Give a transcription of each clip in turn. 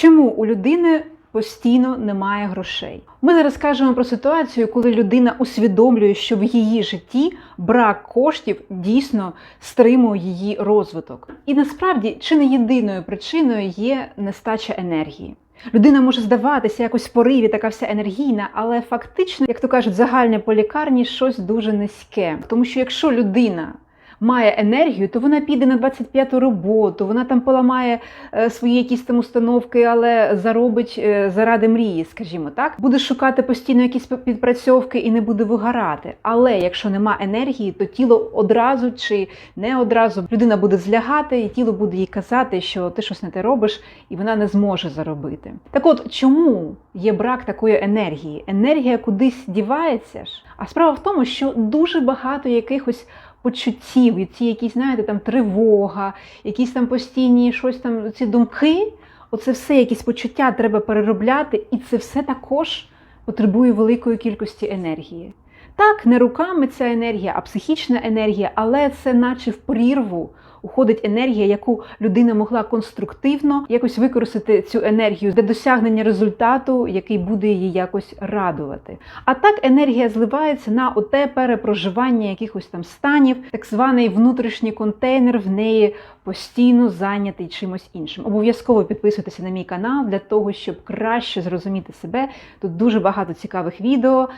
Чому у людини постійно немає грошей? Ми зараз кажемо про ситуацію, коли людина усвідомлює, що в її житті брак коштів дійсно стримує її розвиток. І насправді чи не єдиною причиною є нестача енергії. Людина може здаватися якось пориві, така вся енергійна, але фактично, як то кажуть, загальне по лікарні щось дуже низьке. Тому що якщо людина має енергію, то вона піде на 25-ту роботу, вона там поламає е, свої якісь там установки, але заробить е, заради мрії, скажімо так. Буде шукати постійно якісь підпрацьовки і не буде вигорати. Але якщо нема енергії, то тіло одразу чи не одразу людина буде злягати, і тіло буде їй казати, що ти щось не те робиш, і вона не зможе заробити. Так от чому є брак такої енергії? Енергія кудись дівається ж. А справа в тому, що дуже багато якихось почуттів, і ці якісь, знаєте, там тривога, якісь там постійні щось там, ці думки, оце все якісь почуття треба переробляти, і це все також потребує великої кількості енергії. Так, не руками ця енергія, а психічна енергія, але це наче в прірву уходить енергія, яку людина могла конструктивно якось використати цю енергію для досягнення результату, який буде її якось радувати. А так енергія зливається на оте перепроживання якихось там станів, так званий внутрішній контейнер в неї постійно зайнятий чимось іншим. Обов'язково підписуйтеся на мій канал для того, щоб краще зрозуміти себе. Тут дуже багато цікавих відео.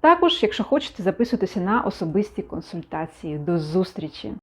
Також, якщо хочете, записуйтеся на особисті консультації. До зустрічі!